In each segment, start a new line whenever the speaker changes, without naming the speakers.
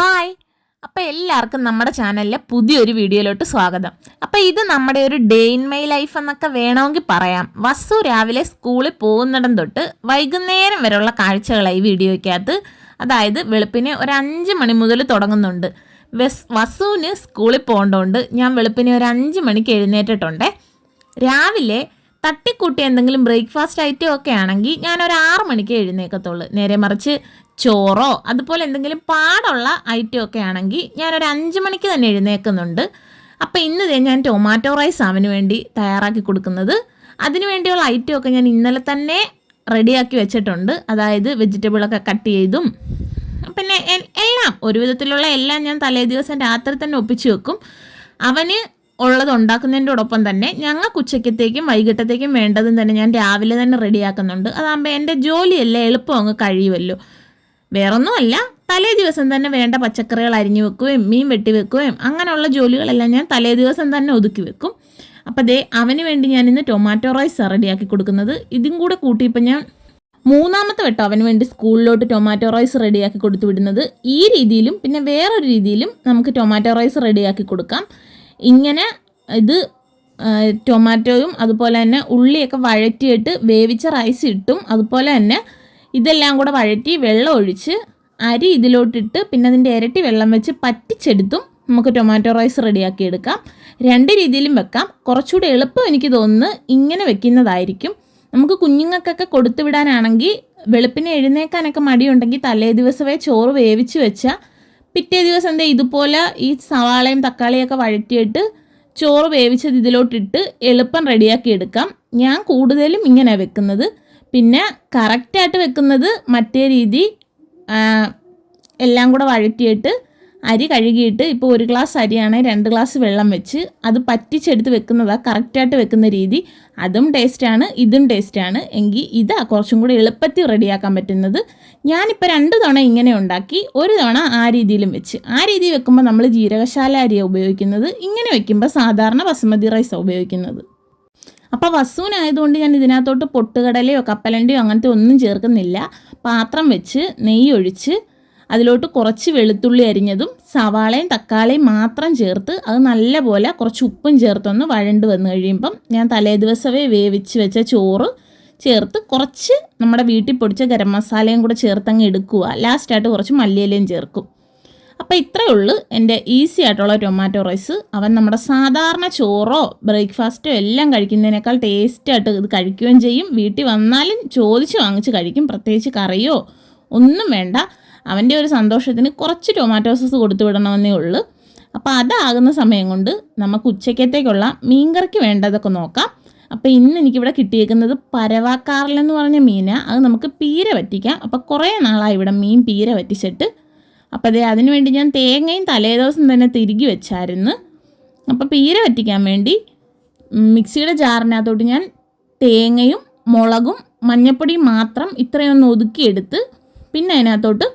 Hi അപ്പോൾ എല്ലാവർക്കും നമ്മുടെ ചാനലിലെ പുതിയൊരു വീഡിയോയിലോട്ട് സ്വാഗതം. അപ്പോൾ ഇത് നമ്മുടെ ഒരു ഡേ ഇൻ മൈ ലൈഫ് എന്നൊക്കെ വേണമെങ്കിൽ പറയാം. വസു രാവിലെ സ്കൂളിൽ പോകുന്നിടം തൊട്ട് വൈകുന്നേരം വരെയുള്ള കാഴ്ചകളായി വീഡിയോയ്ക്കകത്ത്. അതായത് വെളുപ്പിന് ഒരു അഞ്ച് മണി മുതൽ തുടങ്ങുന്നുണ്ട്. വെസ് വസുവിന് സ്കൂളിൽ പോകേണ്ടതുകൊണ്ട് ഞാൻ വെളുപ്പിന് ഒരു അഞ്ച് മണിക്ക് എഴുന്നേറ്റിട്ടുണ്ട്. രാവിലെ തട്ടിക്കൂട്ടി എന്തെങ്കിലും ബ്രേക്ക്ഫാസ്റ്റ് ഐറ്റം ഒക്കെ ആണെങ്കിൽ ഞാൻ ഒരു ആറ് മണിക്ക് എഴുന്നേക്കത്തുള്ളൂ. നേരെ മറിച്ച് ചോറോ അതുപോലെ എന്തെങ്കിലും പാടുള്ള ഐറ്റം ഒക്കെ ആണെങ്കിൽ ഞാനൊരു അഞ്ച് മണിക്ക് തന്നെ എഴുന്നേക്കുന്നുണ്ട്. അപ്പോൾ ഇന്ന് ഞാൻ ടൊമാറ്റോ റൈസ് അവന് വേണ്ടി തയ്യാറാക്കി കൊടുക്കുന്നത്. അതിനു വേണ്ടിയുള്ള ഐറ്റം ഒക്കെ ഞാൻ ഇന്നലെ തന്നെ റെഡിയാക്കി വെച്ചിട്ടുണ്ട്. അതായത് വെജിറ്റബിളൊക്കെ കട്ട് ചെയ്തും. പിന്നെ എല്ലാം ഒരു വിധത്തിലുള്ള എല്ലാം ഞാൻ തലേ ദിവസം രാത്രി തന്നെ ഒപ്പിച്ചു വെക്കും. അവന് ഉള്ളത് ഉണ്ടാക്കുന്നതിന്റെടൊപ്പം തന്നെ ഞങ്ങൾക്ക് ഉച്ചക്കത്തേക്കും വൈകിട്ടത്തേക്കും വേണ്ടതും തന്നെ ഞാൻ രാവിലെ തന്നെ റെഡിയാക്കുന്നുണ്ട്. അതാകുമ്പോൾ എന്റെ ജോലിയല്ലേ എളുപ്പം അങ്ങ് കഴിയുമല്ലോ. വേറൊന്നുമല്ല തലേ ദിവസം തന്നെ വേണ്ട പച്ചക്കറികൾ അരിഞ്ഞു വെക്കുകയും മീൻ വെട്ടി വെക്കുകയും അങ്ങനെയുള്ള ജോലികളെല്ലാം ഞാൻ തലേ ദിവസം തന്നെ ഒതുക്കി വെക്കും. അപ്പോൾ ദേ അവന് വേണ്ടി ഞാൻ ഇന്ന് ടൊമാറ്റോ റൈസ് റെഡിയാക്കി കൊടുക്കുന്നത്. ഇതും കൂടെ കൂട്ടിയപ്പോൾ ഞാൻ മൂന്നാമത്തെ വട്ടം അവന് വേണ്ടി സ്കൂളിലോട്ട് ടൊമാറ്റോ റൈസ് റെഡിയാക്കി കൊടുത്തു വിടുന്നത്. ഈ രീതിയിലും പിന്നെ വേറൊരു രീതിയിലും നമുക്ക് ടൊമാറ്റോ റൈസ് റെഡിയാക്കി കൊടുക്കാം. ഇങ്ങനെ ഇത് ടൊമാറ്റോയും അതുപോലെ തന്നെ ഉള്ളിയൊക്കെ വഴറ്റിയിട്ട് വേവിച്ച റൈസ് ഇട്ടും. അതുപോലെ തന്നെ ഇതെല്ലാം കൂടെ വഴറ്റി വെള്ളം ഒഴിച്ച് അരി ഇതിലോട്ടിട്ട് പിന്നെ അതിന്റെ ഇരട്ടി വെള്ളം വെച്ച് പറ്റിച്ചെടുത്തും നമുക്ക് ടൊമാറ്റോ റൈസ് റെഡിയാക്കി എടുക്കാം. രണ്ട് രീതിയിലും വെക്കാം. കുറച്ചുകൂടി എളുപ്പം എനിക്ക് തോന്നുന്നു ഇങ്ങനെ വെക്കുന്നതായിരിക്കും. നമുക്ക് കുഞ്ഞുങ്ങൾക്കൊക്കെ കൊടുത്തു വിടാനാണെങ്കിൽ വെളുപ്പിനെ എഴുന്നേക്കാനൊക്കെ മടിയുണ്ടെങ്കിൽ തലേ ദിവസമേ ചോറ് വേവിച്ച് വെച്ചാൽ പിറ്റേ ദിവസം എന്താ ഇതുപോലെ ഈ സവാളയും തക്കാളിയൊക്കെ വഴറ്റിയിട്ട് ചോറ് വേവിച്ചത് ഇതിലോട്ടിട്ട് എളുപ്പം റെഡിയാക്കി എടുക്കാം. ഞാൻ കൂടുതലും ഇങ്ങനെ വെക്കുന്നത്. പിന്നെ കറക്റ്റായിട്ട് വെക്കുന്നത് മറ്റേ രീതി എല്ലാം കൂടെ വഴറ്റിയിട്ട് അരി കഴുകിയിട്ട് ഇപ്പോൾ ഒരു ഗ്ലാസ് അരിയാണെങ്കിൽ രണ്ട് ഗ്ലാസ് വെള്ളം വെച്ച് അത് പറ്റിച്ചെടുത്ത് വെക്കുന്നതാണ് കറക്റ്റായിട്ട് വെക്കുന്ന രീതി. അതും ടേസ്റ്റാണ് ഇതും ടേസ്റ്റാണ് എങ്കിൽ ഇതാ കുറച്ചും കൂടി എളുപ്പത്തിൽ റെഡിയാക്കാൻ പറ്റുന്നത്. ഞാനിപ്പോൾ രണ്ട് തവണ ഇങ്ങനെ ഉണ്ടാക്കി ഒരു തവണ ആ രീതിയിലും വെച്ച്. ആ രീതി വെക്കുമ്പോൾ നമ്മൾ ജീരകശാല അരിയാണ് ഉപയോഗിക്കുന്നത്. ഇങ്ങനെ വെക്കുമ്പോൾ സാധാരണ ബസുമതി റൈസാണ് ഉപയോഗിക്കുന്നത്. അപ്പോൾ വസൂനായതുകൊണ്ട് ഞാൻ ഇതിനകത്തോട്ട് പൊട്ടുകടലയോ കപ്പലണ്ടിയോ അങ്ങനത്തെ ഒന്നും ചേർക്കുന്നില്ല. പാത്രം വെച്ച് നെയ്യ് ഒഴിച്ച് അതിലോട്ട് കുറച്ച് വെളുത്തുള്ളി അരിഞ്ഞതും സവാളയും തക്കാളിയും മാത്രം ചേർത്ത് അത് നല്ലപോലെ കുറച്ച് ഉപ്പും ചേർത്തൊന്ന് വഴണ്ട് വന്നു കഴിയുമ്പം ഞാൻ തലേ ദിവസമേ വേവിച്ച് വെച്ച ചോറ് ചേർത്ത് കുറച്ച് നമ്മുടെ വീട്ടിൽ പൊടിച്ച ഗരം മസാലയും കൂടെ ചേർത്തങ്ങ് എടുക്കുക. ലാസ്റ്റായിട്ട് കുറച്ച് മല്ലിയിലയും ചേർക്കും. അപ്പോൾ ഇത്രയേ ഉള്ളൂ എന്റെ ഈസി ആയിട്ടുള്ള ടൊമാറ്റോ റൈസ്. അവൻ നമ്മുടെ സാധാരണ ചോറോ ബ്രേക്ക്ഫാസ്റ്റോ എല്ലാം കഴിക്കുന്നതിനേക്കാൾ ടേസ്റ്റായിട്ട് ഇത് കഴിക്കുകയും ചെയ്യും. വീട്ടിൽ വന്നാലും ചോദിച്ച് വാങ്ങിച്ച് കഴിക്കും. പ്രത്യേകിച്ച് കറിയോ ഒന്നും വേണ്ട. അവന്റെ ഒരു സന്തോഷത്തിന് കുറച്ച് ടൊമാറ്റോ സോസ് കൊടുത്തു വിടണമെന്നേ ഉള്ളൂ. അപ്പോൾ അതാകുന്ന സമയം കൊണ്ട് നമുക്ക് ഉച്ചക്കത്തേക്കുള്ള മീൻകറിക്ക് വേണ്ടതൊക്കെ നോക്കാം. അപ്പോൾ ഇന്ന് എനിക്കിവിടെ കിട്ടിയേക്കുന്നത് പരവാക്കാറിലെന്ന് പറഞ്ഞ മീനാണ് അത് നമുക്ക് പീര വറ്റിക്കാം. അപ്പോൾ കുറേ നാളായി ഇവിടെ മീൻ പീര വറ്റിച്ചിട്ട്. അപ്പോൾ അതേ അതിന് വേണ്ടി ഞാൻ തേങ്ങയും തലേദിവസം തന്നെ തിരികെ വെച്ചായിരുന്നു. അപ്പോൾ പീര വറ്റിക്കാൻ വേണ്ടി മിക്സിയുടെ ജാറിനകത്തോട്ട് ഞാൻ തേങ്ങയും മുളകും മഞ്ഞപ്പൊടിയും മാത്രം ഇത്രയൊന്ന് ഒതുക്കിയെടുത്ത് പിന്നെ അതിനകത്തോട്ട്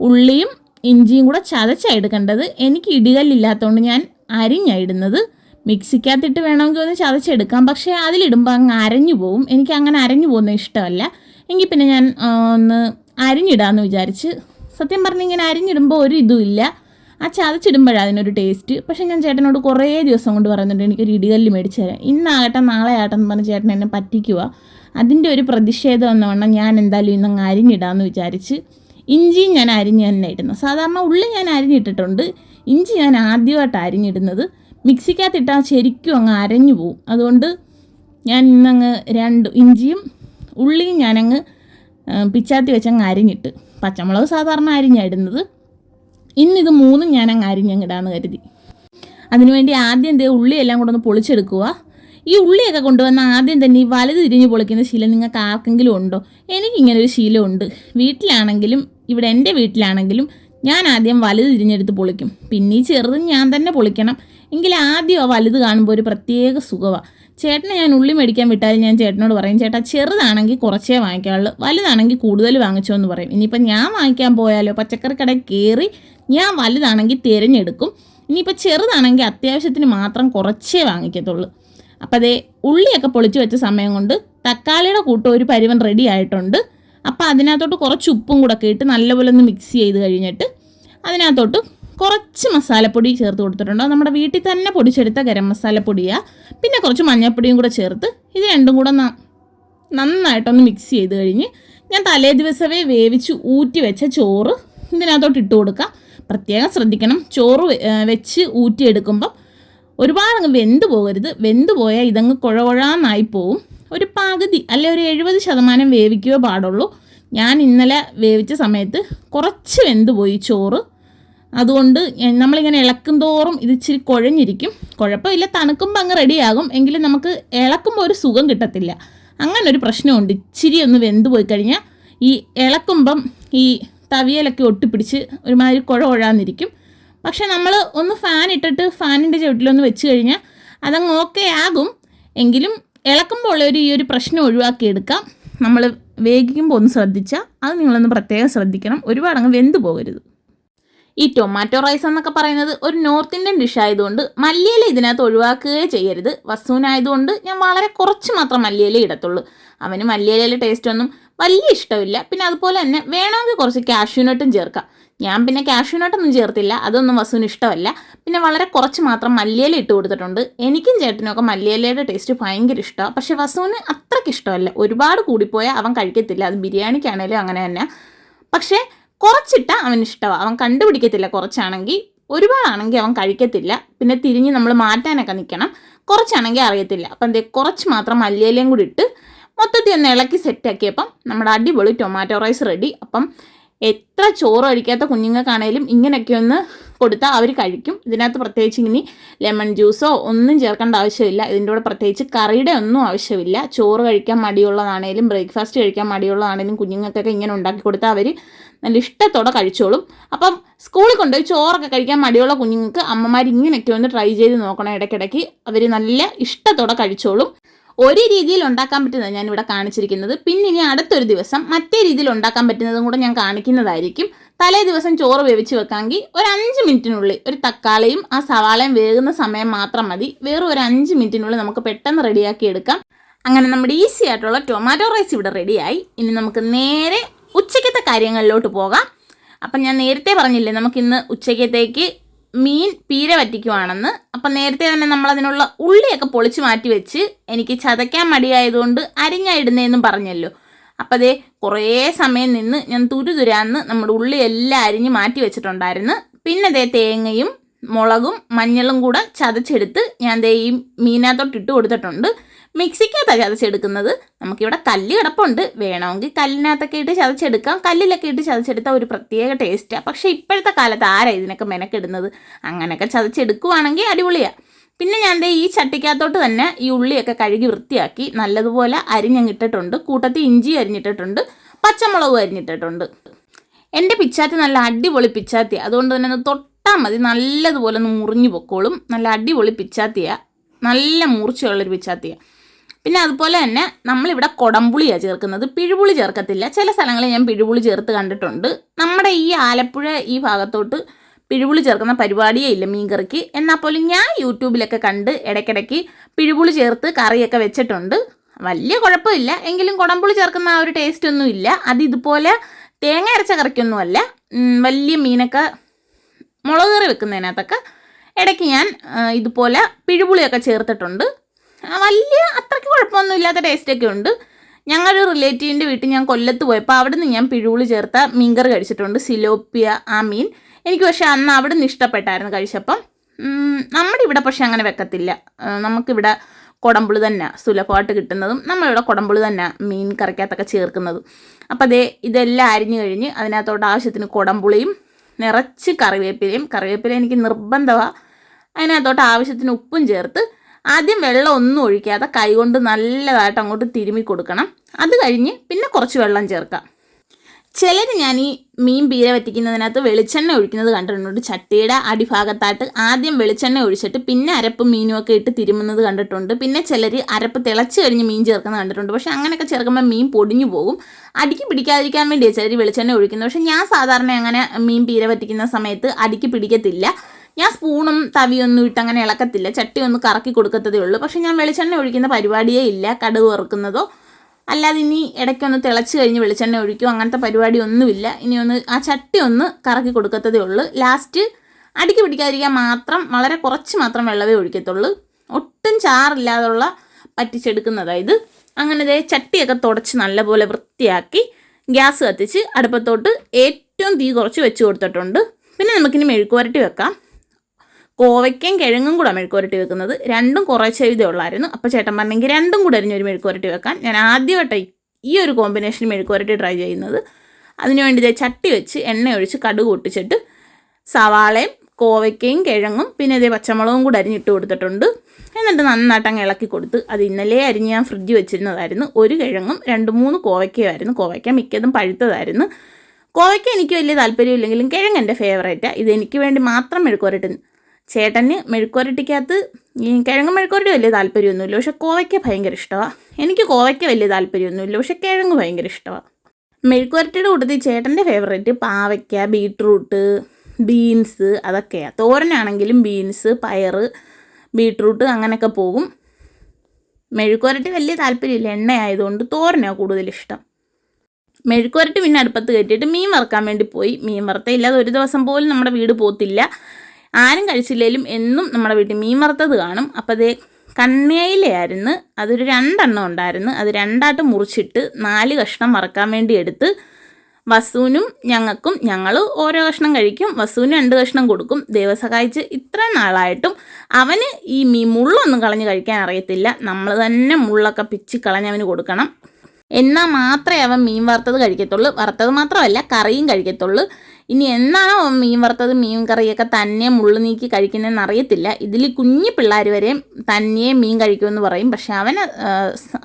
ഉള്ളിയും ഇഞ്ചിയും കൂടെ ചതച്ചാണ് എടുക്കേണ്ടത്. എനിക്ക് ഇടികല്ലില്ലാത്തതുകൊണ്ട് ഞാൻ അരിഞ്ഞാണ് ഇടുന്നത്. മിക്സിക്കകത്തിട്ട് വേണമെങ്കിൽ ഒന്ന് ചതച്ചെടുക്കാം. പക്ഷേ അതിലിടുമ്പോൾ അങ്ങ് അരഞ്ഞു പോവും. എനിക്ക് അങ്ങനെ അരഞ്ഞു പോകുന്നത് ഇഷ്ടമല്ല. എങ്കിൽ പിന്നെ ഞാൻ ഒന്ന് അരിഞ്ഞിടാമെന്ന് വിചാരിച്ച് സത്യം പറഞ്ഞ് ഇങ്ങനെ അരിഞ്ഞിടുമ്പോൾ ഒരു ഇതുമില്ല ആ ചതച്ചിടുമ്പോഴാണ് അതിനൊരു ടേസ്റ്റ്. പക്ഷേ ഞാൻ ചേട്ടനോട് കുറേ ദിവസം കൊണ്ട് പറയുന്നുണ്ട് എനിക്കൊരു ഇടികല്ല് മേടിച്ച് തരാം ഇന്നാകട്ടെ നാളെ ആകട്ടെ എന്ന് പറഞ്ഞ് ചേട്ടൻ എന്നെ പറ്റിക്കുക അതിന്റെ ഒരു പ്രതിഷേധം എന്ന വണ്ണം ഞാൻ എന്തായാലും ഇന്നങ്ങ് അരിഞ്ഞിടാമെന്ന് വിചാരിച്ച് ഇഞ്ചിയും ഞാൻ അരിഞ്ഞ് തന്നെ ഇടുന്നു. സാധാരണ ഉള്ളി ഞാൻ അരിഞ്ഞിട്ടിട്ടുണ്ട്. ഇഞ്ചി ഞാൻ ആദ്യമായിട്ട് അരിഞ്ഞിടുന്നത്. മിക്സിക്കകത്തിട്ടാൽ ശരിക്കും അങ്ങ് അരഞ്ഞു പോവും. അതുകൊണ്ട് ഞാൻ ഇന്നങ്ങ് രണ്ട് ഇഞ്ചിയും ഉള്ളിയും ഞാനങ്ങ് പിച്ചാത്തി വെച്ചങ്ങ് അരിഞ്ഞിട്ട് പച്ചമുളക് സാധാരണ അരിഞ്ഞിടുന്നത് ഇന്നിത് മൂന്നും ഞാനങ്ങ് അരിഞ്ഞങ്ങിടാന്ന് കരുതി. അതിനുവേണ്ടി ആദ്യം എന്തേ ഉള്ളിയെല്ലാം കൂടെ ഒന്ന് പൊളിച്ചെടുക്കുക ഈ ഉള്ളിയൊക്കെ കൊണ്ടുവന്ന ആദ്യം തന്നെ ഈ വലത് തിരിഞ്ഞ് പൊളിക്കുന്ന ശീലം നിങ്ങൾക്ക് ആർക്കെങ്കിലും ഉണ്ടോ? എനിക്കിങ്ങനെ ഒരു ശീലമുണ്ട്. വീട്ടിലാണെങ്കിലും ഇവിടെ എന്റെ വീട്ടിലാണെങ്കിലും ഞാൻ ആദ്യം വലുത് തിരിഞ്ഞെടുത്ത് പൊളിക്കും. പിന്നെ ഈ ചെറുതും ഞാൻ തന്നെ പൊളിക്കണം. എങ്കിൽ ആദ്യം ആ വലുത് കാണുമ്പോൾ ഒരു പ്രത്യേക സുഖമാണ് ചേട്ടനെ ഞാൻ ഉള്ളി മേടിക്കാൻ വിട്ടാലും ഞാൻ ചേട്ടനോട് പറയും ചേട്ടാ ചെറുതാണെങ്കിൽ കുറച്ചേ വാങ്ങിക്കാറുള്ളൂ വലുതാണെങ്കിൽ കൂടുതൽ വാങ്ങിച്ചോ എന്ന് പറയും. ഇനിയിപ്പോൾ ഞാൻ വാങ്ങിക്കാൻ പോയാലോ? പച്ചക്കറി കടയിൽ കയറി ഞാൻ വലുതാണെങ്കിൽ തിരഞ്ഞെടുക്കും. ഇനിയിപ്പോൾ ചെറുതാണെങ്കിൽ അത്യാവശ്യത്തിന് മാത്രം കുറച്ചേ വാങ്ങിക്കത്തുള്ളൂ. അപ്പോൾ അതേ ഉള്ളിയൊക്കെ പൊളിച്ചു വെച്ച സമയം കൊണ്ട് തക്കാളിയുടെ കൂട്ടം ഒരു പരുവൻ റെഡി ആയിട്ടുണ്ട്. അപ്പോൾ അതിനകത്തോട്ട് കുറച്ച് ഉപ്പും കൂടെ ഒക്കെ ഇട്ട് നല്ലപോലെ ഒന്ന് മിക്സ് ചെയ്ത് കഴിഞ്ഞിട്ട് അതിനകത്തോട്ട് കുറച്ച് മസാലപ്പൊടി ചേർത്ത് കൊടുത്തിട്ടുണ്ട്. നമ്മുടെ വീട്ടിൽ തന്നെ പൊടിച്ചെടുത്ത ഗരം മസാലപ്പൊടിയാണ് പിന്നെ കുറച്ച് മഞ്ഞൾപ്പൊടിയും കൂടെ ചേർത്ത് ഇത് രണ്ടും കൂടെ നന്നായിട്ടൊന്ന് മിക്സ് ചെയ്ത് കഴിഞ്ഞ് ഞാൻ തലേ ദിവസമേ വേവിച്ച് ഊറ്റി വെച്ച ചോറ് ഇതിനകത്തോട്ട് ഇട്ട് കൊടുക്കുക പ്രത്യേകം ശ്രദ്ധിക്കണം. ചോറ് വെച്ച് ഊറ്റിയെടുക്കുമ്പം ഒരുപാട് അങ്ങ് വെന്ത് പോകരുത്. വെന്ത് പോയാൽ ഇതങ്ങ് കുഴകുഴാന്നായി പോവും. ഒരു പകുതി അല്ലെ ഒരു എഴുപത് ശതമാനം വേവിക്കുകയോ പാടുള്ളൂ. ഞാൻ ഇന്നലെ വേവിച്ച സമയത്ത് കുറച്ച് വെന്ത് പോയി ചോറ്. അതുകൊണ്ട് നമ്മളിങ്ങനെ ഇളക്കും തോറും ഇത് ഇച്ചിരി കുഴഞ്ഞിരിക്കും. കുഴപ്പമില്ല തണുക്കുമ്പോൾ അങ്ങ് റെഡിയാകും. എങ്കിലും നമുക്ക് ഇളക്കുമ്പോൾ ഒരു സുഖം കിട്ടത്തില്ല. അങ്ങനൊരു പ്രശ്നമുണ്ട്. ഇച്ചിരി ഒന്ന് വെന്ത് പോയി കഴിഞ്ഞാൽ ഈ ഇളക്കുമ്പം ഈ തവിയലൊക്കെ ഒട്ടിപ്പിടിച്ച് ഒരുമാതിരി കുഴ കുഴാന്നിരിക്കും പക്ഷെ നമ്മൾ ഒന്ന് ഫാൻ ഇട്ടിട്ട് ഫാനിന്റെ ചുവട്ടിലൊന്ന് വെച്ച് കഴിഞ്ഞാൽ അതങ്ങ് ഓക്കെ ആകും. എങ്കിലും ഇളക്കുമ്പോൾ ഒരു ഈ ഒരു പ്രശ്നം ഒഴിവാക്കിയെടുക്കാം. നമ്മൾ വേഗിക്കുമ്പോൾ ഒന്ന് ശ്രദ്ധിച്ചാൽ അത് നിങ്ങളൊന്ന് പ്രത്യേകം ശ്രദ്ധിക്കണം. ഒരുപാട് അങ്ങ് വെന്ത് പോകരുത്. ഈ ടൊമാറ്റോ റൈസ് എന്നൊക്കെ പറയുന്നത് ഒരു നോർത്ത് ഇന്ത്യൻ ഡിഷ് ആയതുകൊണ്ട് മല്ലിയില ഇതിനകത്ത് ഒഴിവാക്കുകയേ ചെയ്യരുത്. വസ്തുവിനായതുകൊണ്ട് ഞാൻ വളരെ കുറച്ച് മാത്രം മല്ലിയില ഇടത്തുള്ളൂ. അവന് മല്ലിയിലയിലെ ടേസ്റ്റ് ഒന്നും വലിയ ഇഷ്ടമില്ല. പിന്നെ അതുപോലെ തന്നെ വേണമെങ്കിൽ കുറച്ച് കാഷ്യൂനട്ടും ചേർക്കാം. ഞാൻ പിന്നെ കാഷ്യൂനട്ടൊന്നും ചേർത്തില്ല അതൊന്നും വസുവിന് ഇഷ്ടമല്ല. പിന്നെ വളരെ കുറച്ച് മാത്രം മല്ലിയില ഇട്ട് കൊടുത്തിട്ടുണ്ട്. എനിക്കും ചേട്ടനുമൊക്കെ മല്ലിയിലയുടെ ടേസ്റ്റ് ഭയങ്കര ഇഷ്ടമാണ് പക്ഷെ വസുവിന് അത്രയ്ക്ക് ഇഷ്ടമല്ല. ഒരുപാട് കൂടിപ്പോയാൽ അവൻ കഴിക്കത്തില്ല. അത് ബിരിയാണിക്കാണേലും അങ്ങനെ തന്നെ. പക്ഷേ കുറച്ചിട്ട അവൻ ഇഷ്ടമാണ് അവൻ കണ്ടുപിടിക്കത്തില്ല കുറച്ചാണെങ്കിൽ ഒരുപാടാണെങ്കിൽ അവൻ കഴിക്കത്തില്ല. പിന്നെ തിരിഞ്ഞ് നമ്മൾ മാറ്റാനൊക്കെ നിൽക്കണം കുറച്ചാണെങ്കിൽ അറിയത്തില്ല. അപ്പം എന്തേ കുറച്ച് മാത്രം മല്ലിയിലയും കൂടി ഇട്ട് മൊത്തത്തിൽ ഒന്ന് ഇളക്കി സെറ്റാക്കിയപ്പം നമ്മുടെ അടിപൊളി ടൊമാറ്റോ റൈസ് റെഡി അപ്പം എത്ര ചോറ് കഴിക്കാത്ത കുഞ്ഞുങ്ങൾക്കാണേലും ഇങ്ങനെയൊക്കെ ഒന്ന് കൊടുത്താൽ അവർ കഴിക്കും. ഇതിനകത്ത് പ്രത്യേകിച്ച് ഇനി ലെമൺ ജ്യൂസോ ഒന്നും ചേർക്കേണ്ട ആവശ്യമില്ല. ഇതിന്റെ കൂടെ പ്രത്യേകിച്ച് കറിയുടെ ഒന്നും ആവശ്യമില്ല. ചോറ് കഴിക്കാൻ മടിയുള്ളതാണേലും ബ്രേക്ക്ഫാസ്റ്റ് കഴിക്കാൻ മടിയുള്ളതാണേലും കുഞ്ഞുങ്ങൾക്കൊക്കെ ഇങ്ങനെ ഉണ്ടാക്കി കൊടുത്താൽ അവർ നല്ല ഇഷ്ടത്തോടെ കഴിച്ചോളും. അപ്പം സ്കൂളിൽ കൊണ്ടുപോയി ചോറൊക്കെ കഴിക്കാൻ മടിയുള്ള കുഞ്ഞുങ്ങൾക്ക് അമ്മമാർ ഇങ്ങനെയൊക്കെ ഒന്ന് ട്രൈ ചെയ്ത് നോക്കണം ഇടയ്ക്കിടയ്ക്ക്. അവർ നല്ല ഇഷ്ടത്തോടെ കഴിച്ചോളും. ഒരു രീതിയിൽ ഉണ്ടാക്കാൻ പറ്റുന്നത് ഞാൻ ഇവിടെ കാണിച്ചിരിക്കുന്നത്. പിന്നെ ഇനി അടുത്തൊരു ദിവസം മറ്റേ രീതിയിൽ ഉണ്ടാക്കാൻ പറ്റുന്നതും കൂടെ ഞാൻ കാണിക്കുന്നതായിരിക്കും. തലേ ദിവസം ചോറ് വേവിച്ച് വെക്കാമെങ്കിൽ ഒരു അഞ്ച് മിനിറ്റിനുള്ളിൽ ഒരു തക്കാളിയും ആ സവാളയും വേകുന്ന സമയം മാത്രം മതി. വേറെ ഒരു അഞ്ച് മിനിറ്റിനുള്ളിൽ നമുക്ക് പെട്ടെന്ന് റെഡിയാക്കി എടുക്കാം. അങ്ങനെ നമ്മുടെ ഈസി ആയിട്ടുള്ള ടൊമാറ്റോ റൈസ് ഇവിടെ റെഡിയായി. ഇനി നമുക്ക് നേരെ ഉച്ചയ്ക്കത്തെ കാര്യങ്ങളിലോട്ട് പോകാം. അപ്പം ഞാൻ നേരത്തെ പറഞ്ഞില്ലേ നമുക്കിന്ന് ഉച്ചയ്ക്കത്തേക്ക് മീൻ പീര വറ്റിക്കുവാണെന്ന്. അപ്പം നേരത്തെ തന്നെ നമ്മൾ അതിനുള്ള ഉള്ളിയൊക്കെ പൊളിച്ച് മാറ്റി വെച്ച് എനിക്ക് ചതയ്ക്കാൻ മടിയായതുകൊണ്ട് അരിഞ്ഞ ഇടുന്നതെന്നും പറഞ്ഞല്ലോ. അപ്പം അതേ കുറേ സമയം നിന്ന് ഞാൻ തുരുതുരാന്ന് നമ്മുടെ ഉള്ളി എല്ലാം അരിഞ്ഞ് മാറ്റി വെച്ചിട്ടുണ്ടായിരുന്നു. പിന്നെ അതേ തേങ്ങയും മുളകും മഞ്ഞളും കൂടെ ചതച്ചെടുത്ത് ഞാൻ ദേ ഈ മീനകത്തോട്ട് ഇട്ട് കൊടുത്തിട്ടുണ്ട്. മിക്സിക്കകത്താണ് ചതച്ചെടുക്കുന്നത്. നമുക്കിവിടെ കല്ല് കിടപ്പുണ്ട്. വേണമെങ്കിൽ കല്ലിനകത്തൊക്കെ ഇട്ട് ചതച്ചെടുക്കാം. കല്ലിലൊക്കെ ഇട്ട് ചതച്ചെടുത്താൽ ഒരു പ്രത്യേക ടേസ്റ്റാണ് പക്ഷേ ഇപ്പോഴത്തെ കാലത്ത് ആരാ ഇതിനൊക്കെ മെനക്കെടുന്നത്? അങ്ങനെയൊക്കെ ചതച്ചെടുക്കുവാണെങ്കിൽ അടിപൊളിയാണ് പിന്നെ ഞാൻ ഈ ചട്ടിക്കകത്തോട്ട് തന്നെ ഈ ഉള്ളിയൊക്കെ കഴുകി വൃത്തിയാക്കി നല്ലതുപോലെ അരിഞ്ഞങ്ങിട്ടിട്ടുണ്ട്. കൂട്ടത്തിൽ ഇഞ്ചി അരിഞ്ഞിട്ടിട്ടുണ്ട്. പച്ചമുളകും അരിഞ്ഞിട്ടിട്ടുണ്ട്. എന്റെ പിച്ചാത്തി നല്ല അടിപൊളി പിച്ചാത്തി അതുകൊണ്ട് തന്നെ ഒന്ന് തൊട്ടാൽ മതി. നല്ലതുപോലെ ഒന്ന് മുറിഞ്ഞു പൊക്കോളും. നല്ല അടിപൊളി പിച്ചാത്തിയാണ് നല്ല മൂർച്ചയുള്ളൊരു പിച്ചാത്തിയാണ് പിന്നെ അതുപോലെ തന്നെ നമ്മളിവിടെ കൊടംപുളിയാണ് ചേർക്കുന്നത്. പിഴുപുളി ചേർക്കത്തില്ല. ചില സ്ഥലങ്ങളിൽ ഞാൻ പിഴുപുളി ചേർത്ത് കണ്ടിട്ടുണ്ട്. നമ്മുടെ ഈ ആലപ്പുഴ ഈ ഭാഗത്തോട്ട് പിഴുപുളി ചേർക്കുന്ന പരിപാടിയേ ഇല്ല മീൻകറിക്ക്. എന്നാൽ പോലും ഞാൻ യൂട്യൂബിലൊക്കെ കണ്ട് ഇടയ്ക്കിടയ്ക്ക് പിഴുപുളി ചേർത്ത് കറിയൊക്കെ വെച്ചിട്ടുണ്ട്. വലിയ കുഴപ്പമില്ല. എങ്കിലും കുടംപുളി ചേർക്കുന്ന ആ ഒരു ടേസ്റ്റ് ഒന്നും ഇല്ല. അത് ഇതുപോലെ തേങ്ങ അരച്ച കറിക്കൊന്നുമല്ല. വലിയ മീനൊക്കെ മുളക് കറി വെക്കുന്നതിനകത്തൊക്കെ ഇടയ്ക്ക് ഞാൻ ഇതുപോലെ പിഴുപുളിയൊക്കെ ചേർത്തിട്ടുണ്ട്. വലിയ അത്രയ്ക്ക് കുഴപ്പമൊന്നും ഇല്ലാത്ത ടേസ്റ്റൊക്കെ ഉണ്ട്. ഞങ്ങളൊരു റിലേറ്റീവിന്റെ വീട്ടിൽ ഞാൻ കൊല്ലത്ത് പോയപ്പോൾ അവിടെ നിന്ന് ഞാൻ പിഴുവിൾ ചേർത്ത മീൻകറി കഴിച്ചിട്ടുണ്ട് സിലോപ്പിയ ആ മീൻ. എനിക്ക് പക്ഷേ അന്ന് അവിടെ നിന്ന് ഇഷ്ടപ്പെട്ടായിരുന്നു കഴിച്ചപ്പം. നമ്മുടെ ഇവിടെ പക്ഷേ അങ്ങനെ വെക്കത്തില്ല. നമുക്കിവിടെ കുടമ്പുളി തന്നെ സുലഭമായിട്ട് കിട്ടുന്നതും നമ്മളിവിടെ കുടമ്പുളി തന്നെ മീൻ കറിക്കകത്തൊക്കെ ചേർക്കുന്നതും. അപ്പോൾ അതേ ഇതെല്ലാം അരിഞ്ഞു കഴിഞ്ഞ് അതിനകത്തോട്ട് ആവശ്യത്തിന് കുടമ്പുളിയും നിറച്ച് കറിവേപ്പിലയും കറിവേപ്പില എനിക്ക് നിർബന്ധമാണ് അതിനകത്തോട്ട് ആവശ്യത്തിന് ഉപ്പും ചേർത്ത് ആദ്യം വെള്ളം ഒന്നും ഒഴിക്കാതെ കൈകൊണ്ട് നല്ലതായിട്ട് അങ്ങോട്ട് തിരുമ്മി കൊടുക്കണം. അത് കഴിഞ്ഞ് പിന്നെ കുറച്ച് വെള്ളം ചേർക്കാം. ചിലർ ഞാൻ ഈ മീൻ പീര വറ്റിക്കുന്നതിനകത്ത് വെളിച്ചെണ്ണ ഒഴിക്കുന്നത് കണ്ടിട്ടുണ്ട്. ചട്ടിയുടെ അടിഭാഗത്തായിട്ട് ആദ്യം വെളിച്ചെണ്ണ ഒഴിച്ചിട്ട് പിന്നെ അരപ്പ് മീനും ഒക്കെ ഇട്ട് തിരുമുന്നത് കണ്ടിട്ടുണ്ട്. പിന്നെ ചിലർ അരപ്പ് തിളച്ച് കഴിഞ്ഞ് മീൻ ചേർക്കുന്നത് കണ്ടിട്ടുണ്ട്. പക്ഷേ അങ്ങനെയൊക്കെ ചേർക്കുമ്പോൾ മീൻ പൊടിഞ്ഞു പോകും. അടിക്ക് പിടിക്കാതിരിക്കാൻ വേണ്ടിയാണ് ചിലർ വെളിച്ചെണ്ണ ഒഴിക്കുന്നത്. പക്ഷേ ഞാൻ സാധാരണ അങ്ങനെ മീൻ പീര വറ്റിക്കുന്ന സമയത്ത് അടിക്ക് പിടിക്കത്തില്ല. ഞാൻ സ്പൂണും തവിയൊന്നും ഇട്ട് അങ്ങനെ ഇളക്കത്തില്ല. ചട്ടി ഒന്ന് കറക്കി കൊടുക്കത്തതേ ഉള്ളൂ. പക്ഷേ ഞാൻ വെളിച്ചെണ്ണ ഒഴിക്കുന്ന പരിപാടിയേ ഇല്ല. കടുക് വറുക്കുന്നതോ അല്ലാതെ ഇനി ഇടയ്ക്കൊന്ന് തിളച്ച് കഴിഞ്ഞ് വെളിച്ചെണ്ണ ഒഴിക്കും അങ്ങനത്തെ പരിപാടി ഒന്നുമില്ല ഇനി ഒന്ന് ആ ചട്ടി ഒന്ന് കറക്കി കൊടുക്കത്തതേ ഉള്ളൂ. ലാസ്റ്റ് അടിക്ക് പിടിക്കാതിരിക്കാൻ മാത്രം വളരെ കുറച്ച് മാത്രം വെള്ളമേ ഒഴിക്കത്തുള്ളൂ. ഒട്ടും ചാറില്ലാതുള്ള പറ്റിച്ചെടുക്കുന്ന അതായത് അങ്ങനെ ദേ ചട്ടിയൊക്കെ തുടച്ച് നല്ലപോലെ വൃത്തിയാക്കി ഗ്യാസ് കത്തിച്ച് അടുപ്പത്തോട്ട് ഏറ്റവും തീ കുറച്ച് വെച്ച് കൊടുത്തിട്ടുണ്ട്. പിന്നെ നമുക്കിനി മെഴുക്കുവരട്ടി വെക്കാം. കോവയ്ക്കയും കിഴങ്ങും കൂടെ മെഴുക്കുരട്ടി വെക്കുന്നത്. രണ്ടും കുറച്ച് എഴുതി ഉള്ളായിരുന്നു. അപ്പോൾ ചേട്ടൻ പറഞ്ഞെങ്കിൽ രണ്ടും കൂടെ അരിഞ്ഞൊരു മെഴുക്കുരട്ടി വെക്കാൻ. ഞാൻ ആദ്യമായിട്ട് ഈ ഒരു കോമ്പിനേഷൻ മെഴുക്കുരട്ടി ട്രൈ ചെയ്യുന്നത്. അതിനുവേണ്ടി ഇതേ ചട്ടി വെച്ച് എണ്ണ ഒഴിച്ച് കടുക് പൊട്ടിച്ചിട്ട് സവാളയും കോവയ്ക്കയും കിഴങ്ങും പിന്നെ ഇതേ പച്ചമുളകും കൂടെ അരിഞ്ഞിട്ട് കൊടുത്തിട്ടുണ്ട്. എന്നിട്ട് നന്നായിട്ട് അങ്ങ് ഇളക്കി കൊടുത്ത് അത് ഇന്നലെ അരിഞ്ഞ് ഞാൻ ഫ്രിഡ്ജ് വെച്ചിരുന്നതായിരുന്നു. ഒരു കിഴങ്ങും രണ്ട് മൂന്ന് കോവയ്ക്കയുമായിരുന്നു. കോവയ്ക്ക മിക്കതും പഴുത്തതായിരുന്നു. കോവയ്ക്ക എനിക്ക് വലിയ താല്പര്യമില്ലെങ്കിലും കിഴങ്ങ് എന്റെ ഫേവറേറ്റാണ് ഇത് എനിക്ക് വേണ്ടി മാത്രം മെഴുക്കുവരട്ടി ചേട്ടന് മെഴുക്കുവരട്ടിക്കകത്ത് ഈ കിഴങ്ങ് മെഴുക്കുവരട്ടി വലിയ താല്പര്യമൊന്നുമില്ല. പക്ഷെ കോവയ്ക്ക ഭയങ്കര ഇഷ്ടമാണ് എനിക്ക് കോവയ്ക്ക വലിയ താല്പര്യമൊന്നുമില്ല. പക്ഷെ കിഴങ്ങ് ഭയങ്കര ഇഷ്ടമാണ് മെഴുക്കുവരട്ടിയുടെ കൂട്ടത്തിൽ ചേട്ടന്റെ ഫേവറേറ്റ് പാവയ്ക്ക ബീട്രൂട്ട് ബീൻസ് അതൊക്കെയാണ് തോരനാണെങ്കിലും ബീൻസ് പയർ ബീട്രൂട്ട് അങ്ങനെയൊക്കെ പോകും. മെഴുക്കുവരട്ടി വലിയ താല്പര്യമില്ല. എണ്ണ ആയതുകൊണ്ട് തോരനാണ് കൂടുതലിഷ്ടം മെഴുക്കുവരട്ടി പിന്നെ അടുപ്പത്ത് കയറ്റിയിട്ട് മീൻ വറുക്കാൻ വേണ്ടി പോയി. മീൻ വറുത്തയില്ലാതെ ഒരു ദിവസം പോലും നമ്മുടെ വീട് പോത്തില്ല. ആരും കഴിച്ചില്ലെങ്കിലും എന്നും നമ്മുടെ വീട്ടിൽ മീൻ വറുത്തത് കാണും. അപ്പോൾ അതേ കണ്ണയിലയായിരുന്നു അതൊരു രണ്ടെണ്ണം ഉണ്ടായിരുന്നു. അത് രണ്ടായിട്ട് മുറിച്ചിട്ട് നാല് കഷ്ണം വറക്കാൻ വേണ്ടി എടുത്ത് വസുവിനും ഞങ്ങൾക്കും ഞങ്ങൾ ഓരോ കഷ്ണം കഴിക്കും. വസുവിന് രണ്ട് കഷ്ണം കൊടുക്കും. ദേവസഹായിച്ച് ഇത്ര നാളായിട്ടും അവന് ഈ മീൻ മുള്ളൊന്നും കളഞ്ഞ് കഴിക്കാൻ അറിയത്തില്ല. നമ്മൾ തന്നെ മുള്ളൊക്കെ പിച്ച് കളഞ്ഞ് അവന് കൊടുക്കണം. എന്നാൽ മാത്രമേ അവൻ മീൻ വറുത്തത് കഴിക്കത്തുള്ളൂ. വറുത്തത് മാത്രമല്ല കറിയും കഴിക്കത്തുള്ളൂ. ഇനി എന്നാണോ മീൻ വറുത്തത്? മീൻ കറിയൊക്കെ തന്നെ മുള്ളു നീക്കി കഴിക്കുന്നതെന്ന് അറിയത്തില്ല. ഇതിൽ കുഞ്ഞു പിള്ളേർ വരെ തന്നെ മീൻ കഴിക്കുമെന്ന് പറയും. പക്ഷെ അവന്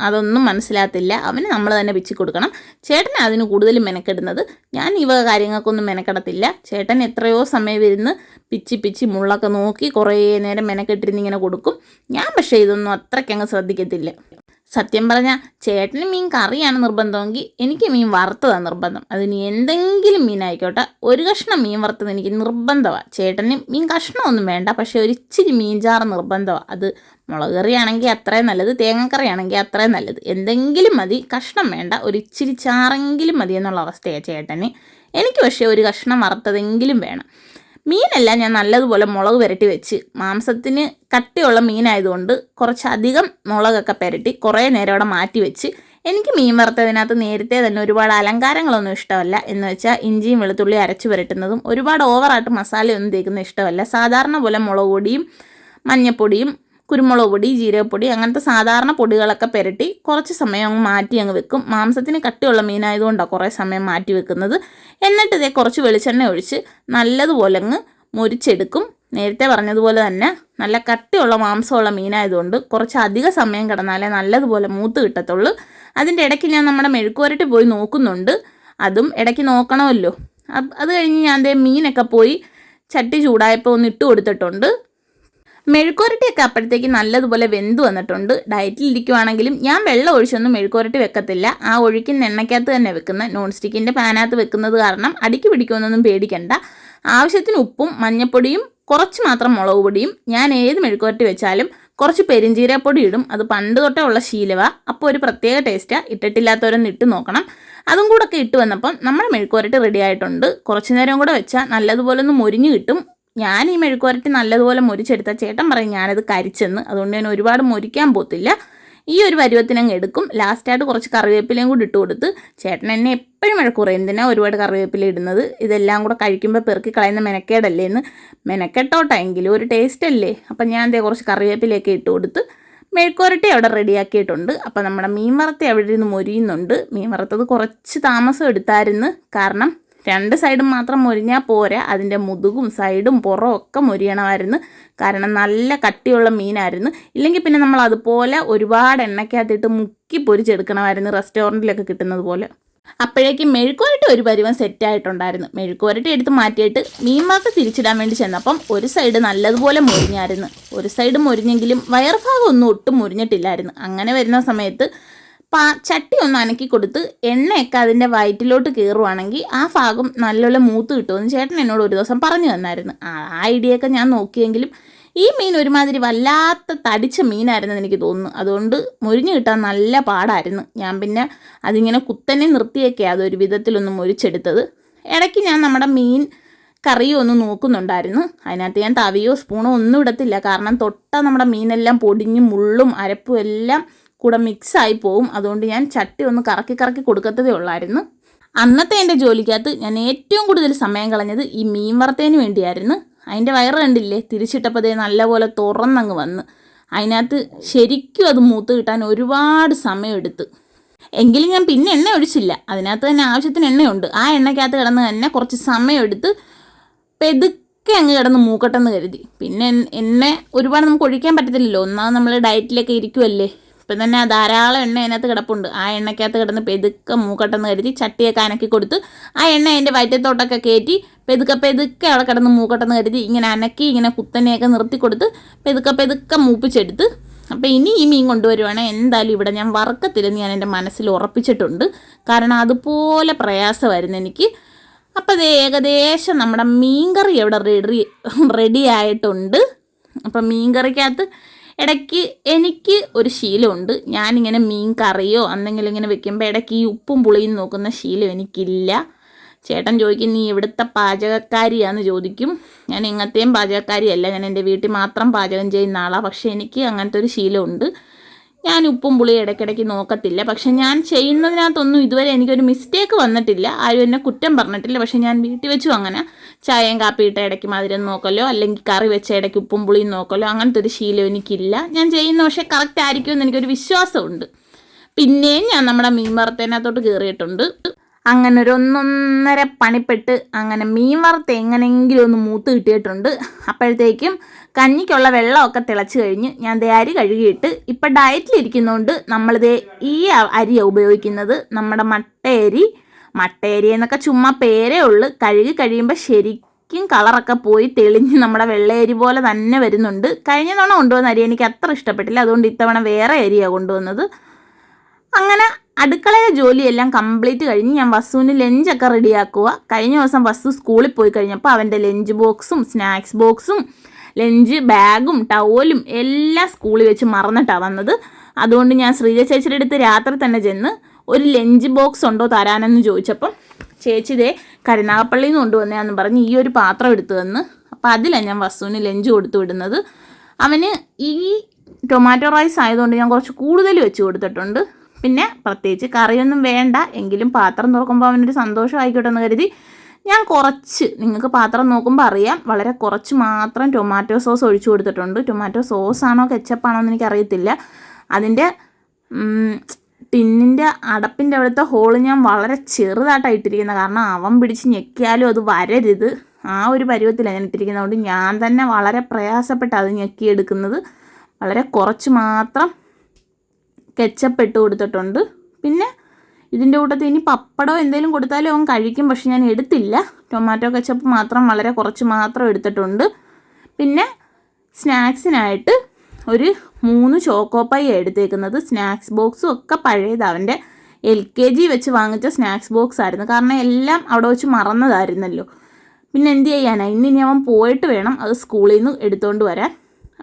അതൊന്നും മനസ്സിലാകത്തില്ല. അവന് നമ്മൾ തന്നെ പിച്ചി കൊടുക്കണം. ചേട്ടൻ അതിന് കൂടുതലും മെനക്കെടുന്നത്. ഞാൻ ഇവ കാര്യങ്ങൾക്കൊന്നും മെനക്കെടത്തില്ല. ചേട്ടൻ എത്രയോ സമയം ഇരുന്ന് പിച്ചി പിച്ചി മുള്ളൊക്കെ നോക്കി കുറേ നേരം മെനക്കെട്ടിരുന്ന് ഇങ്ങനെ കൊടുക്കും. ഞാൻ പക്ഷേ ഇതൊന്നും അത്രയ്ക്കങ്ങ് ശ്രദ്ധിക്കത്തില്ല. സത്യം പറഞ്ഞാൽ ചേട്ടന് മീൻ കറിയാണ് നിർബന്ധമെങ്കിൽ എനിക്ക് മീൻ വറുത്തതാണ് നിർബന്ധം. അതിന് എന്തെങ്കിലും മീനായിക്കോട്ടെ ഒരു കഷ്ണം മീൻ വറുത്തത് എനിക്ക് നിർബന്ധമാണ് ചേട്ടന് മീൻ കഷ്ണമൊന്നും വേണ്ട പക്ഷേ ഒരു ഇച്ചിരി മീൻ ചാറ് നിർബന്ധമാണ് അത് മുളക് കറിയാണെങ്കിൽ അത്രയും നല്ലത് തേങ്ങക്കറിയാണെങ്കിൽ അത്രയും നല്ലത്. എന്തെങ്കിലും മതി കഷ്ണം വേണ്ട ഒരു ഇച്ചിരി ചാറെങ്കിലും മതി എന്നുള്ള അവസ്ഥയാണ് ചേട്ടന്. എനിക്ക് പക്ഷേ ഒരു കഷ്ണം വറുത്തതെങ്കിലും വേണം. മീനെല്ലാം ഞാൻ നല്ലതുപോലെ മുളക് പുരട്ടി വെച്ച്. മാംസത്തിന് കട്ടിയുള്ള മീനായതുകൊണ്ട് കുറച്ചധികം മുളകൊക്കെ പുരട്ടി കുറേ നേരം അവിടെ മാറ്റി വെച്ച്. എനിക്ക് മീൻ വറുത്തതിനകത്ത് നേരത്തെ തന്നെ ഒരുപാട് അലങ്കാരങ്ങളൊന്നും ഇഷ്ടമല്ല. എന്ന് വെച്ചാൽ ഇഞ്ചിയും വെളുത്തുള്ളി അരച്ച് പുരട്ടുന്നതും ഒരുപാട് ഓവറായിട്ട് മസാലയൊന്നും തേക്കുന്ന ഇഷ്ടമല്ല. സാധാരണ പോലെ മുളക് പൊടിയും മഞ്ഞപ്പൊടിയും കുരുമുളക് പൊടി ജീരകപ്പൊടി അങ്ങനത്തെ സാധാരണ പൊടികളൊക്കെ പുരട്ടി കുറച്ച് സമയം അങ്ങ് മാറ്റി അങ്ങ് വെക്കും. മാംസത്തിന് കട്ടിയുള്ള മീനായതുകൊണ്ടാണ് കുറേ സമയം മാറ്റി വെക്കുന്നത്. എന്നിട്ട് ഇതേ കുറച്ച് വെളിച്ചെണ്ണ ഒഴിച്ച് നല്ലതുപോലെ അങ്ങ് മുരിച്ചെടുക്കും. നേരത്തെ പറഞ്ഞതുപോലെ തന്നെ നല്ല കട്ടിയുള്ള മാംസമുള്ള മീനായതുകൊണ്ട് കുറച്ച് അധിക സമയം കിടന്നാലേ നല്ലതുപോലെ മൂത്ത് കിട്ടത്തുള്ളൂ. അതിന്റെ ഇടയ്ക്ക് ഞാൻ നമ്മുടെ മെഴുക്കുവരട്ടി പോയി നോക്കുന്നുണ്ട്. അതും ഇടയ്ക്ക് നോക്കണമല്ലോ. അത് കഴിഞ്ഞ് ഞാൻ ദേ മീനൊക്കെ പോയി ചട്ടി ചൂടായപ്പോൾ ഒന്ന് ഇട്ട് കൊടുത്തിട്ടുണ്ട്. മെഴുക്കുരട്ടിയൊക്കെ അപ്പോഴത്തേക്ക് നല്ലതുപോലെ വെന്ത് വന്നിട്ടുണ്ട്. ഡയറ്റിൽ ഇരിക്കുവാണെങ്കിലും ഞാൻ വെള്ളം ഒഴിച്ചൊന്നും മെഴുക്കുരട്ടി വെക്കത്തില്ല. ആ ഒഴിക്കുന്ന എണ്ണയ്ക്കകത്ത് തന്നെ വെക്കുന്ന നോൺ സ്റ്റിക്കിന്റെ പാനകത്ത് വെക്കുന്നത് കാരണം അടിക്ക് പിടിക്കുമെന്നൊന്നും പേടിക്കണ്ട. ആവശ്യത്തിന് ഉപ്പും മഞ്ഞപ്പൊടിയും കുറച്ച് മാത്രം മുളക് പൊടിയും ഞാൻ ഏത് മെഴുക്കുരട്ടി വെച്ചാലും കുറച്ച് പെരിഞ്ചീരപ്പൊടി ഇടും. അത് പണ്ട് തൊട്ടേ ഉള്ള ശീലവ. അപ്പോൾ ഒരു പ്രത്യേക ടേസ്റ്റാണ് ഇട്ടിട്ടില്ലാത്തവരൊന്ന് ഇട്ട് നോക്കണം. അതും കൂടെ ഒക്കെ ഇട്ട് വന്നപ്പം നമ്മുടെ മെഴുക്കുരട്ടി റെഡി ആയിട്ടുണ്ട്. കുറച്ച് നേരം കൂടെ വെച്ചാൽ നല്ലതുപോലെ ഒന്ന് മുരിഞ്ഞ് കിട്ടും. ഞാൻ ഈ മെഴുക്കുവരട്ടി നല്ലതുപോലെ മുരിച്ചെടുത്ത ചേട്ടൻ പറയും ഞാനത് കരിച്ചെന്ന്. അതുകൊണ്ട് ഞാൻ ഒരുപാട് മുരിക്കാൻ പോത്തില്ല. ഈ ഒരു പരുവത്തിനങ്ങ് എടുക്കും. ലാസ്റ്റായിട്ട് കുറച്ച് കറിവേപ്പിലയും കൂടി ഇട്ട് കൊടുത്ത് ചേട്ടൻ എന്നെ എപ്പോഴും മഴക്കുറയും എന്തിനാ ഒരുപാട് കറിവേപ്പില ഇടുന്നത്? ഇതെല്ലാം കൂടെ കഴിക്കുമ്പോൾ പെറുക്കി കളയുന്ന മെനക്കേടല്ലേ എന്ന് മെനക്കെട്ടോട്ടെ എങ്കിലും ഒരു ടേസ്റ്റ് അല്ലേ? അപ്പം ഞാൻ ദേ കുറച്ച് കറിവേപ്പിലയൊക്കെ ഇട്ട് കൊടുത്ത് മെഴുക്കുരട്ടി അവിടെ റെഡിയാക്കിയിട്ടുണ്ട്. അപ്പം നമ്മുടെ മീൻ വറുത്ത അവിടെ ഇരുന്ന് മൊരിയുന്നുണ്ട്. മീൻ വറുത്തത് കുറച്ച് താമസം എടുത്തായിരുന്നു. കാരണം രണ്ട് സൈഡും മാത്രം മുരിഞ്ഞാൽ പോരാ. അതിന്റെ മുതുകും സൈഡും പുറവും ഒക്കെ മുരിയണമായിരുന്നു. കാരണം നല്ല കട്ടിയുള്ള മീനായിരുന്നു. ഇല്ലെങ്കിൽ പിന്നെ നമ്മൾ അതുപോലെ ഒരുപാട് എണ്ണയ്ക്കകത്തിട്ട് മുക്കി പൊരിച്ചെടുക്കണമായിരുന്നു റെസ്റ്റോറന്റിലൊക്കെ കിട്ടുന്നത് പോലെ. അപ്പോഴേക്കും മെഴുക്കുവരട്ടി ഒരു പരുവം സെറ്റായിട്ടുണ്ടായിരുന്നു മെഴുക്കുവരട്ടി എടുത്ത് മാറ്റിയിട്ട് മീൻ വറുത്ത് തിരിച്ചിടാൻ വേണ്ടി ചെന്നപ്പം ഒരു സൈഡ് നല്ലതുപോലെ മുരിഞ്ഞായിരുന്നു. ഒരു സൈഡ് മുരിഞ്ഞെങ്കിലും വയർഭാഗം ഒന്നും ഒട്ടും മുരിഞ്ഞിട്ടില്ലായിരുന്നു. അങ്ങനെ വരുന്ന സമയത്ത് പാ ചട്ടി ഒന്ന് അനക്കി കൊടുത്ത് എണ്ണയൊക്കെ അതിന്റെ വയറ്റിലോട്ട് കയറുവാണെങ്കിൽ ആ ഭാഗം നല്ലോണം മൂത്ത് കിട്ടുമെന്ന് ചേട്ടൻ എന്നോട് ഒരു ദിവസം പറഞ്ഞു തന്നായിരുന്നു. ആ ഐഡിയ ഒക്കെ ഞാൻ നോക്കിയെങ്കിലും ഈ മീൻ ഒരുമാതിരി വല്ലാത്ത തടിച്ച മീനായിരുന്നു എനിക്ക് തോന്നുന്നു. അതുകൊണ്ട് മുരിഞ്ഞു കിട്ടാൻ നല്ല പാടായിരുന്നു. ഞാൻ പിന്നെ അതിങ്ങനെ കുത്തനെ നിർത്തിയൊക്കെ അതൊരു വിധത്തിലൊന്ന് മുരിച്ചെടുത്തത്. ഇടയ്ക്ക് ഞാൻ നമ്മുടെ മീൻ കറിയോ ഒന്ന് നോക്കുന്നുണ്ടായിരുന്നു. അതിനകത്ത് ഞാൻ തവിയോ സ്പൂണോ ഒന്നും ഇടത്തില്ല. കാരണം തൊട്ട നമ്മുടെ മീനെല്ലാം പൊടിഞ്ഞും മുള്ളും അരപ്പും എല്ലാം കൂടെ മിക്സായി പോവും. അതുകൊണ്ട് ഞാൻ ചട്ടി ഒന്ന് കറക്കി കറക്കി കൊടുക്കത്തതേ ഉള്ളായിരുന്നു. അന്നത്തെ എന്റെ ജോലിക്കകത്ത് ഞാൻ ഏറ്റവും കൂടുതൽ സമയം കളഞ്ഞത് ഈ മീൻ വറുത്തതിന് വേണ്ടിയായിരുന്നു. അതിന്റെ വയറ് കണ്ടില്ലേ? തിരിച്ചിട്ടപ്പോൾ അതേ നല്ലപോലെ തുറന്നങ്ങ് വന്ന്. അതിനകത്ത് ശരിക്കും അത് മൂത്ത് കിട്ടാൻ ഒരുപാട് സമയമെടുത്ത്. എങ്കിലും ഞാൻ പിന്നെ എണ്ണ ഒഴിച്ചില്ല. അതിനകത്ത് തന്നെ ആവശ്യത്തിന് എണ്ണയുണ്ട്. ആ എണ്ണയ്ക്കകത്ത് കിടന്ന് തന്നെ കുറച്ച് സമയമെടുത്ത് പെതുക്കെ അങ്ങ് കിടന്ന് മൂക്കട്ടെന്ന് കരുതി. പിന്നെ എണ്ണ ഒരുപാട് നമുക്ക് ഒഴിക്കാൻ പറ്റത്തില്ലല്ലോ. ഒന്നാമത് നമ്മൾ ഡയറ്റിലൊക്കെ ഇരിക്കുമല്ലേ ഇപ്പം തന്നെ ധാരാളം എണ്ണ അതിനകത്ത് കിടപ്പുണ്ട്. ആ എണ്ണയ്ക്കകത്ത് കിടന്ന് പെതുക്കെ മൂക്കട്ടെന്ന് കരുതി ചട്ടിയൊക്കെ അനക്കി കൊടുത്ത് ആ എണ്ണ അതിന്റെ വയറ്റത്തോട്ടൊക്കെ കയറ്റി പെതുക്കെ പെതുക്കെ അവിടെ കിടന്ന് മൂക്കട്ടെന്ന് കരുതി ഇങ്ങനെ അനക്കി ഇങ്ങനെ കുത്തനെയൊക്കെ നിർത്തി കൊടുത്ത് പെതുക്കെ പെതുക്കെ മൂപ്പിച്ചെടുത്ത് അപ്പോൾ ഇനി ഈ മീൻ കൊണ്ടുവരുവാണെങ്കിൽ എന്തായാലും ഇവിടെ ഞാൻ വറക്കത്തില്ലെന്ന് ഞാൻ എന്റെ മനസ്സിൽ ഉറപ്പിച്ചിട്ടുണ്ട്. കാരണം അതുപോലെ പ്രയാസമായിരുന്നു എനിക്ക്. അപ്പോൾ അത് ഏകദേശം നമ്മുടെ മീൻകറി ഇവിടെ റെഡി റെഡി ആയിട്ടുണ്ട്. അപ്പം മീൻകറിക്കകത്ത് ഇടയ്ക്ക് എനിക്ക് ഒരു ശീലമുണ്ട്. ഞാനിങ്ങനെ മീൻ കറിയോ എന്തെങ്കിലും ഇങ്ങനെ വെക്കുമ്പോൾ ഇടയ്ക്ക് ഈ ഉപ്പും പുളിയും നോക്കുന്ന ശീലം എനിക്കില്ല. ചേട്ടൻ ചോദിക്കും നീ ഇവിടുത്തെ പാചകക്കാരിയാന്ന്? ചോദിക്കും. ഞാൻ ഇങ്ങനത്തെയും പാചകക്കാരിയല്ല. ഞാൻ എന്റെ വീട്ടിൽ മാത്രം പാചകം ചെയ്യുന്ന ആളാണ് പക്ഷേ എനിക്ക് അങ്ങനത്തെ ഒരു ശീലമുണ്ട്. ഞാൻ ഉപ്പും പുളിയും ഇടയ്ക്കിടയ്ക്ക് നോക്കത്തില്ല. പക്ഷെ ഞാൻ ചെയ്യുന്നതിനകത്തൊന്നും ഇതുവരെ എനിക്കൊരു മിസ്റ്റേക്ക് വന്നിട്ടില്ല. ആരും എന്നെ കുറ്റം പറഞ്ഞിട്ടില്ല. പക്ഷെ ഞാൻ വീട്ടിൽ വെച്ചും അങ്ങനെ ചായയും കാപ്പിയിട്ട ഇടയ്ക്ക് മധുരം നോക്കലോ അല്ലെങ്കിൽ കറി വെച്ച ഇടയ്ക്ക് ഉപ്പും പുളിയും നോക്കലോ അങ്ങനത്തെ ഒരു ശീലം എനിക്കില്ല. ഞാൻ ചെയ്യുന്ന പക്ഷേ കറക്റ്റ് ആയിരിക്കുമെന്ന് എനിക്കൊരു വിശ്വാസമുണ്ട്. പിന്നെയും ഞാൻ നമ്മുടെ മീൻ വറുത്തതിനകത്തോട്ട് കയറിയിട്ടുണ്ട് അങ്ങനെ ഒരു ഒന്നൊന്നര പണിപ്പെട്ട് അങ്ങനെ മീൻ വറുത്ത് എങ്ങനെയെങ്കിലും ഒന്ന് മൂത്ത് കിട്ടിയിട്ടുണ്ട്. അപ്പോഴത്തേക്കും കഞ്ഞിക്കുള്ള വെള്ളമൊക്കെ തിളച്ച് കഴിഞ്ഞ് ഞാൻ ദേ അരി കഴുകിയിട്ട് ഇപ്പം ഡയറ്റിലിരിക്കുന്നതുകൊണ്ട് നമ്മളിതേ ഈ അരിയാണ് ഉപയോഗിക്കുന്നത്. നമ്മുടെ മട്ടയരി മട്ടയരി എന്നൊക്കെ ചുമ്മാ പേരേ ഉള്ളൂ. കഴുകി കഴിയുമ്പോൾ ശരിക്കും കളറൊക്കെ പോയി തെളിഞ്ഞ് നമ്മുടെ വെള്ളയരി പോലെ തന്നെ വരുന്നുണ്ട്. കഴിഞ്ഞ തവണ കൊണ്ടുവന്ന അരി എനിക്ക് അത്ര ഇഷ്ടപ്പെട്ടില്ല. അതുകൊണ്ട് ഇത്തവണ വേറെ അരിയാണ് കൊണ്ടുവന്നത്. അങ്ങനെ അടുക്കളയിലെ ജോലിയെല്ലാം കംപ്ലീറ്റ് കഴിഞ്ഞ് ഞാൻ വസുവിന് ലഞ്ചൊക്കെ റെഡിയാക്കുക കഴിഞ്ഞ ദിവസം വസു സ്കൂളിൽ പോയി കഴിഞ്ഞപ്പോൾ അവന്റെ ലഞ്ച് ബോക്സും സ്നാക്സ് ബോക്സും ലഞ്ച് ബാഗും ടവലും എല്ലാം സ്കൂളിൽ വെച്ച് മറന്നിട്ടാണ് വന്നത്. അതുകൊണ്ട് ഞാൻ ശ്രീജ ചേച്ചിയുടെ അടുത്ത് രാത്രി തന്നെ ചെന്ന് ഒരു ലഞ്ച് ബോക്സ് ഉണ്ടോ തരാനെന്ന് ചോദിച്ചപ്പം ചേച്ചി ദേ കരുനാഗപ്പള്ളിയിൽ നിന്ന് കൊണ്ടുവന്നതാന്ന് പറഞ്ഞ് ഈ ഒരു പാത്രം എടുത്തു തന്ന്. അപ്പം അതിലാണ് ഞാൻ വസുവിന് ലഞ്ച് കൊടുത്തു വിടുന്നത്. അവന് ഈ ടൊമാറ്റോ റൈസ് ആയതുകൊണ്ട് ഞാൻ കുറച്ച് കൂടുതൽ വെച്ച് കൊടുത്തിട്ടുണ്ട്. പിന്നെ പ്രത്യേകിച്ച് കറിയൊന്നും വേണ്ട എങ്കിലും പാത്രം തുറക്കുമ്പോൾ അവനൊരു സന്തോഷം ആയിക്കോട്ടെ എന്ന് കരുതി ഞാൻ കുറച്ച് നിങ്ങൾക്ക് പാത്രം നോക്കുമ്പോൾ അറിയാം വളരെ കുറച്ച് മാത്രം ടൊമാറ്റോ സോസ് ഒഴിച്ചു കൊടുത്തിട്ടുണ്ട്. ടൊമാറ്റോ സോസാണോ കെച്ചപ്പാണോ എന്ന് എനിക്കറിയത്തില്ല. അതിന്റെ ടിന്നിന്റെ അടപ്പിന്റെ അവിടുത്തെ ഹോൾ ഞാൻ വളരെ ചെറുതായിട്ടാണ് ഇട്ടിരിക്കുന്നത്. കാരണം അവൻ പിടിച്ച് ഞെക്കിയാലും അത് വരരുത്. ആ ഒരു പരുവത്തിലാണ് ഞാൻ ഇട്ടിരിക്കുന്നത്. അതുകൊണ്ട് ഞാൻ തന്നെ വളരെ പ്രയാസപ്പെട്ട് അത് ഞെക്കിയെടുക്കുന്നത്. വളരെ കുറച്ച് മാത്രം കെച്ചപ്പ് ഇട്ട് കൊടുത്തിട്ടുണ്ട്. പിന്നെ ഇതിന്റെ കൂട്ടത്തിൽ ഇനി പപ്പടോ എന്തെങ്കിലും കൊടുത്താലും അവൻ കഴിക്കും. പക്ഷെ ഞാൻ എടുത്തില്ല. ടൊമാറ്റോ കെച്ചപ്പ് മാത്രം വളരെ കുറച്ച് മാത്രം എടുത്തിട്ടുണ്ട്. പിന്നെ സ്നാക്സിനായിട്ട് ഒരു മൂന്ന് ചോക്കോ പൈ എടുത്തേക്കുന്നത്. സ്നാക്സ് ബോക്സും ഒക്കെ പഴയത് അവന്റെ എൽ കെ ജി വെച്ച് വാങ്ങിച്ച സ്നാക്സ് ബോക്സ് ആയിരുന്നു. കാരണം എല്ലാം അവിടെ വെച്ച് മറന്നതായിരുന്നല്ലോ. പിന്നെ എന്ത് ചെയ്യാനാ? ഇന്ന് ഇനി അവൻ പോയിട്ട് വേണം അത് സ്കൂളിൽ നിന്ന് എടുത്തുകൊണ്ട് വരാൻ.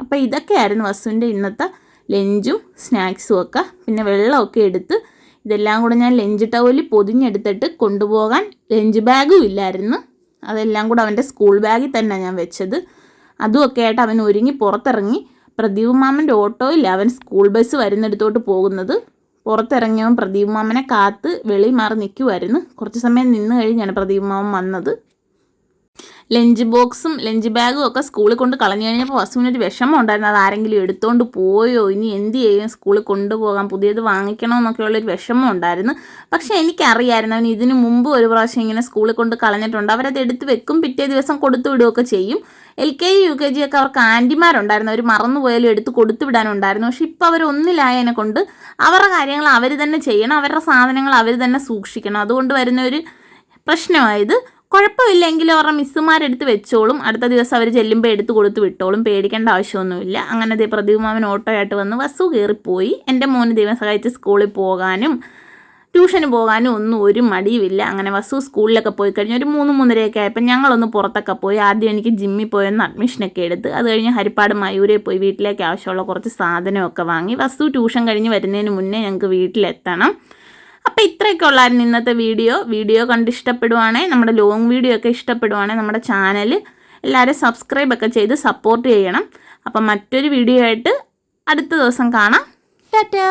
അപ്പോൾ ഇതൊക്കെയായിരുന്നു വസുവിന്റെ ഇന്നത്തെ ലഞ്ചും സ്നാക്സും ഒക്കെ പിന്നെ വെള്ളമൊക്കെ എടുത്ത് ഇതെല്ലാം കൂടെ ഞാൻ ലഞ്ച് ടവലിൽ പൊതിഞ്ഞെടുത്തിട്ട് കൊണ്ടുപോകാൻ ലഞ്ച് ബാഗും ഇല്ലായിരുന്നു. അതെല്ലാം കൂടെ അവന്റെ സ്കൂൾ ബാഗിൽ തന്നെ ഞാൻ വെച്ചത്. അതുമൊക്കെ ആയിട്ട് അവൻ ഒരുങ്ങി പുറത്തിറങ്ങി. പ്രദീപ് മാമന്റെ ഓട്ടോയിൽ അവൻ സ്കൂൾ ബസ് വരുന്നിടത്തോട്ട് പോകുന്നത്. പുറത്തിറങ്ങിയവൻ പ്രദീപ് മാമനെ കാത്ത് വെളി മാറി നിൽക്കുമായിരുന്നു കുറച്ച് സമയം നിന്ന് കഴിഞ്ഞാണ് പ്രദീപ് മാമൻ വന്നത്. ലഞ്ച് ബോക്സും ലഞ്ച് ബാഗും ഒക്കെ സ്കൂളിൽ കൊണ്ട് കളഞ്ഞു കഴിഞ്ഞപ്പോൾ വസുവിനൊരു വിഷമം ഉണ്ടായിരുന്നു. അത് ആരെങ്കിലും എടുത്തോണ്ട് പോയോ? ഇനി എന്ത് ചെയ്യും? സ്കൂളിൽ കൊണ്ടുപോകാം. പുതിയത് വാങ്ങിക്കണമെന്നൊക്കെയുള്ളൊരു വിഷമം ഉണ്ടായിരുന്നു. പക്ഷേ എനിക്കറിയായിരുന്നു അവൻ ഇതിനു മുമ്പ് ഒരു പ്രാവശ്യം ഇങ്ങനെ സ്കൂളിൽ കൊണ്ട് കളഞ്ഞിട്ടുണ്ട്. അവരത് എടുത്ത് വെക്കും പിറ്റേ ദിവസം കൊടുത്തു വിടുകയൊക്കെ ചെയ്യും. L K G U K G ഒക്കെ അവർക്ക് ആന്റിമാരുണ്ടായിരുന്നു. അവർ മറന്നുപോയാലും എടുത്ത് കൊടുത്തു വിടാനുണ്ടായിരുന്നു. പക്ഷെ ഇപ്പോൾ അവർ ഒന്നിലായതിനെ കൊണ്ട് അവരുടെ കാര്യങ്ങൾ അവർ തന്നെ ചെയ്യണം. അവരുടെ സാധനങ്ങൾ അവർ തന്നെ സൂക്ഷിക്കണം. അതുകൊണ്ട് വരുന്ന ഒരു പ്രശ്നമായത് കുഴപ്പമില്ലെങ്കിലും അവരുടെ മിസ്സുമാരെടുത്ത് വെച്ചോളും. അടുത്ത ദിവസം അവർ ചെല്ലുമ്പോൾ എടുത്ത് കൊടുത്ത് വിട്ടോളും. പേടിക്കേണ്ട ആവശ്യമൊന്നുമില്ല. അങ്ങനെ ദേ പ്രദീപ് മാമൻ ഓട്ടോയായിട്ട് വന്ന് വസു കയറിപ്പോയി. എന്റെ മോന് ദൈവം സഹായിച്ച് സ്കൂളിൽ പോകാനും
ട്യൂഷന് പോകാനും ഒന്നും ഒരു മടിയുമില്ല. അങ്ങനെ വസു സ്കൂളിലൊക്കെ പോയി കഴിഞ്ഞ് ഒരു മൂന്ന് മൂന്നരയൊക്കെ ആയപ്പോൾ ഞങ്ങളൊന്ന് പുറത്തൊക്കെ പോയി. ആദ്യം എനിക്ക് ജിമ്മിൽ പോയൊന്ന് അഡ്മിഷനൊക്കെ എടുത്ത് അത് കഴിഞ്ഞ് ഹരിപ്പാട് മയൂരെ പോയി വീട്ടിലേക്ക് ആവശ്യമുള്ള കുറച്ച് സാധനമൊക്കെ വാങ്ങി. വസു ട്യൂഷൻ കഴിഞ്ഞ് വരുന്നതിന് മുന്നേ ഞങ്ങൾക്ക് വീട്ടിലെത്തണം. അപ്പോൾ ഇത്രയൊക്കെ ഉള്ളായിരുന്നു ഇന്നത്തെ വീഡിയോ. വീഡിയോ കണ്ട് ഇഷ്ടപ്പെടുവാണെങ്കിൽ നമ്മുടെ ലോങ് വീഡിയോ ഒക്കെ ഇഷ്ടപ്പെടുവാണെങ്കിൽ നമ്മുടെ ചാനൽ എല്ലാവരും സബ്സ്ക്രൈബ് ഒക്കെ ചെയ്ത് സപ്പോർട്ട് ചെയ്യണം. അപ്പം മറ്റൊരു വീഡിയോ ആയിട്ട് അടുത്ത ദിവസം കാണാം. ടാറ്റാ.